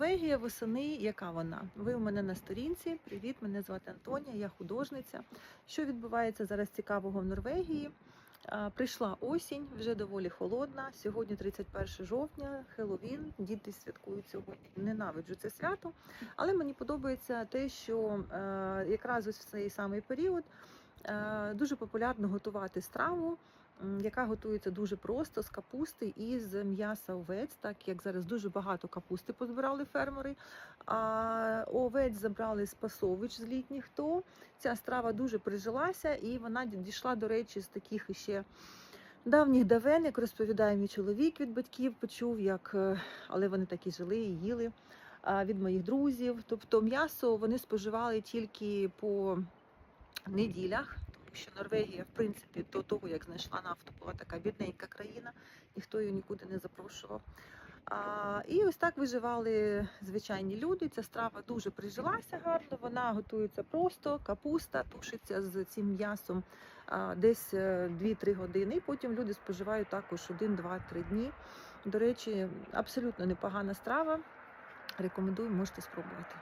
Норвегія восени, яка вона? Ви у мене на сторінці. Привіт, мене звати Антонія, я художниця. Що відбувається зараз цікавого в Норвегії? Прийшла осінь, вже доволі холодна. Сьогодні 31 жовтня, Хеллоуін. Діти святкують сьогодні. Ненавиджу це свято. Але мені подобається те, що е, якраз ось в цей самий період е, дуже популярно готувати страву, яка готується дуже просто з капусти і з м'яса овець, так як зараз дуже багато капусти позбирали фермери. Овець забрали з пасович з літніх то. Ця страва дуже прижилася, і вона дійшла, до речі, з таких іще давніх давен, як розповідає мій чоловік від батьків, почув, як е, але вони так і жили і їли від моїх друзів. Тобто м'ясо вони споживали тільки по неділях, тому що Норвегія, в принципі, до того, як знайшла нафту, була така бідненька країна, ніхто її нікуди не запрошував. І ось так виживали звичайні люди. Ця страва дуже прижилася гарно. Вона готується просто, капуста тушиться з цим м'ясом десь е, 2-3 години. І потім люди споживають також 1, 2, 3 дні. До речі, абсолютно непогана страва. Рекомендую, можете спробувати.